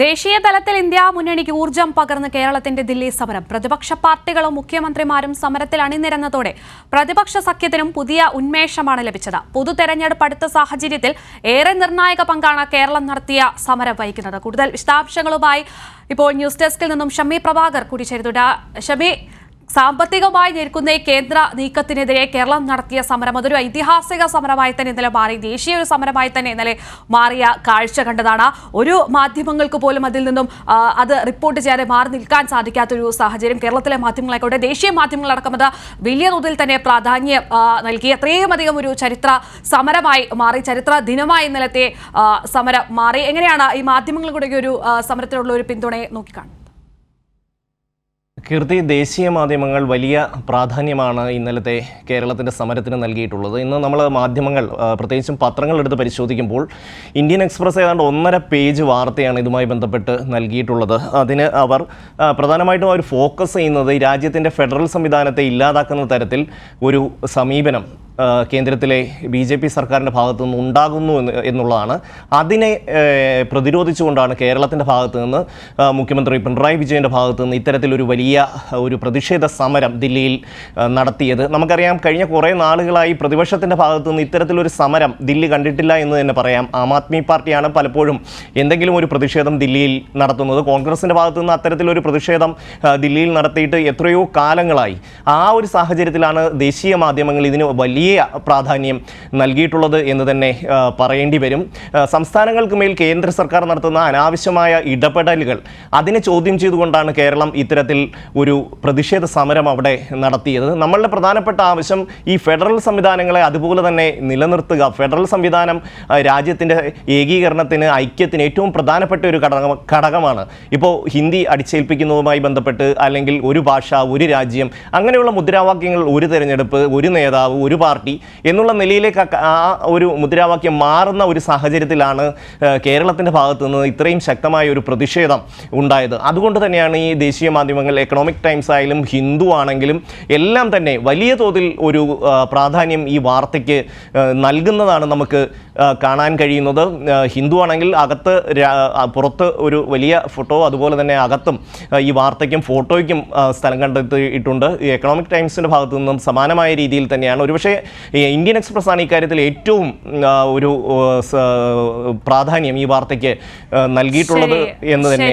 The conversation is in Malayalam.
ദേശീയ തലത്തിൽ ഇന്ത്യ മുന്നണിക്ക് ഊർജം പകർന്ന് കേരളത്തിന്റെ ദില്ലി സമരം. പ്രതിപക്ഷ പാർട്ടികളും മുഖ്യമന്ത്രിമാരും സമരത്തിൽ അണിനിരന്നതോടെ പ്രതിപക്ഷ സഖ്യത്തിനും പുതിയ ഉന്മേഷമാണ് ലഭിച്ചത്. പൊതു തെരഞ്ഞെടുപ്പ് അടുത്ത സാഹചര്യത്തിൽ ഏറെ നിർണായക പങ്കാണ് കേരളം നടത്തിയ സമരം വഹിക്കുന്നത്. കൂടുതൽ വിശദാംശങ്ങളുമായി ഇപ്പോൾ ന്യൂസ് ഡെസ്കിൽ നിന്നും ഷമി പ്രഭാകർ കൂടി ചേരുന്നുണ്ട് ഷമി സാമ്പത്തികമായി നിൽക്കുന്ന കേന്ദ്ര നീക്കത്തിനെതിരെ കേരളം നടത്തിയ സമരം അതൊരു ഐതിഹാസിക സമരമായി തന്നെ ഇന്നലെ മാറി ദേശീയ ഒരു സമരമായി തന്നെ ഇന്നലെ മാറിയ കാഴ്ച കണ്ടതാണ്. ഒരു മാധ്യമങ്ങൾക്ക് പോലും അതിൽ നിന്നും അത് റിപ്പോർട്ട് ചെയ്യാതെ മാറി നിൽക്കാൻ സാധിക്കാത്തൊരു സാഹചര്യം കേരളത്തിലെ മാധ്യമങ്ങളായിക്കോട്ടെ ദേശീയ മാധ്യമങ്ങളടക്കം അത് വലിയ തോതിൽ തന്നെ പ്രാധാന്യം നൽകി. അത്രയും അധികം ഒരു ചരിത്ര സമരമായി മാറി ചരിത്ര ദിനമായി ഇന്നലത്തെ സമരം മാറി. എങ്ങനെയാണ് ഈ മാധ്യമങ്ങൾ കൂടെ ഒരു സമരത്തിനുള്ള ഒരു പിന്തുണയെ നോക്കിക്കാണുന്നത്? കീർത്തി ദേശീയ മാധ്യമങ്ങൾ വലിയ പ്രാധാന്യമാണ് ഇന്നലത്തെ കേരളത്തിന്റെ സമരത്തിന് നൽകിയിട്ടുള്ളത്. ഇന്ന് നമ്മൾ മാധ്യമങ്ങൾ പ്രത്യേകിച്ചും പത്രങ്ങൾ എടുത്ത് പരിശോധിക്കുമ്പോൾ ഇന്ത്യൻ എക്സ്പ്രസ് ഏതാണ്ട് ഒന്നര പേജ് വാർത്തയാണ് ഇതുമായി ബന്ധപ്പെട്ട് നൽകിയിട്ടുള്ളത്. അതിന് അവർ പ്രധാനമായിട്ടും അവർ ഫോക്കസ് ചെയ്യുന്നത് രാജ്യത്തിന്റെ ഫെഡറൽ സംവിധാനത്തെ ഇല്ലാതാക്കുന്ന തരത്തിൽ ഒരു സമീപനം കേന്ദ്രത്തിലെ ബി ജെ പി സർക്കാരിന്റെ ഭാഗത്തു നിന്ന് ഉണ്ടാകുന്നു എന്ന് എന്നുള്ളതാണ്. അതിനെ പ്രതിരോധിച്ചുകൊണ്ടാണ് കേരളത്തിന്റെ ഭാഗത്തു നിന്ന് മുഖ്യമന്ത്രി പിണറായി വിജയന്റെ ഭാഗത്തു നിന്ന് ഇത്തരത്തിലൊരു വലിയ ഒരു പ്രതിഷേധ സമരം ദില്ലിയിൽ നടത്തിയത്. നമുക്കറിയാം കഴിഞ്ഞ കുറേ നാളുകളായി പ്രതിപക്ഷത്തിന്റെ ഭാഗത്തു നിന്ന് ഇത്തരത്തിലൊരു സമരം ദില്ലി കണ്ടിട്ടില്ല എന്ന് തന്നെ പറയാം. ആം ആദ്മി പാർട്ടിയാണ് പലപ്പോഴും എന്തെങ്കിലും ഒരു പ്രതിഷേധം ദില്ലിയിൽ നടത്തുന്നത്. കോൺഗ്രസിന്റെ ഭാഗത്തു നിന്ന് അത്തരത്തിലൊരു പ്രതിഷേധം ദില്ലിയിൽ നടത്തിയിട്ട് എത്രയോ കാലങ്ങളായി. ആ ഒരു സാഹചര്യത്തിലാണ് ദേശീയ മാധ്യമങ്ങൾ ഇതിന് വലിയ പ്രാധാന്യം നൽകിയിട്ടുള്ളത് എന്ന് തന്നെ പറയേണ്ടി വരും. സംസ്ഥാനങ്ങൾക്ക് മേൽ കേന്ദ്ര സർക്കാർ നടത്തുന്ന അനാവശ്യമായ ഇടപെടലുകൾ അതിനെ ചോദ്യം ചെയ്തുകൊണ്ടാണ് കേരളം ഇത്തരത്തിൽ ഒരു പ്രതിഷേധ സമരം അവിടെ നടത്തിയത്. നമ്മളുടെ പ്രധാനപ്പെട്ട ആവശ്യം ഈ ഫെഡറൽ സംവിധാനങ്ങളെ അതുപോലെ തന്നെ നിലനിർത്തുക. ഫെഡറൽ സംവിധാനം രാജ്യത്തിന്റെ ഏകീകരണത്തിന് ഐക്യത്തിന് ഏറ്റവും പ്രധാനപ്പെട്ട ഒരു ഘടക ഘടകമാണ്. ഇപ്പോൾ ഹിന്ദി അടിച്ചേൽപ്പിക്കുന്നതുമായി ബന്ധപ്പെട്ട് അല്ലെങ്കിൽ ഒരു ഭാഷ ഒരു രാജ്യം അങ്ങനെയുള്ള മുദ്രാവാക്യങ്ങൾ ഒരു തെരഞ്ഞെടുപ്പ് ഒരു നേതാവ് ഒരു എന്നുള്ള നിലയിലേക്ക് ആ- ഒരു മുദ്രാവാക്യം മാറുന്ന ഒരു സാഹചര്യത്തിലാണ് കേരളത്തിന്റെ ഭാഗത്തു നിന്ന് ഇത്രയും ശക്തമായ ഒരു പ്രതിഷേധം ഉണ്ടായത്. അതുകൊണ്ട് തന്നെയാണ് ഈ ദേശീയ മാധ്യമങ്ങൾ എക്കണോമിക് ടൈംസ് ആയാലും ഹിന്ദു ആണെങ്കിലും എല്ലാം തന്നെ വലിയ തോതിൽ ഒരു പ്രാധാന്യം ഈ വാർത്തയ്ക്ക് നൽകുന്നതാണ് നമുക്ക് കാണാൻ കഴിയുന്നത്. ഹിന്ദു ആണെങ്കിൽ അകത്ത് പുറത്ത് ഒരു വലിയ ഫോട്ടോ അതുപോലെ തന്നെ അകത്തും ഈ വാർത്തയ്ക്കും ഫോട്ടോയ്ക്കും സ്ഥലം കണ്ടെത്തിയിട്ടുണ്ട്. എക്കണോമിക് ടൈംസിന്റെ ഭാഗത്തു നിന്നും സമാനമായ രീതിയിൽ തന്നെയാണ്. ഒരുപക്ഷെ ഇന്ത്യൻ എക്സ്പ്രസ് ആണ് ഇക്കാര്യത്തിൽ ഏറ്റവും ഒരു പ്രാധാന്യം ഈ വാർത്തയ്ക്ക് നൽകിയിട്ടുള്ളത് എന്ന് തന്നെ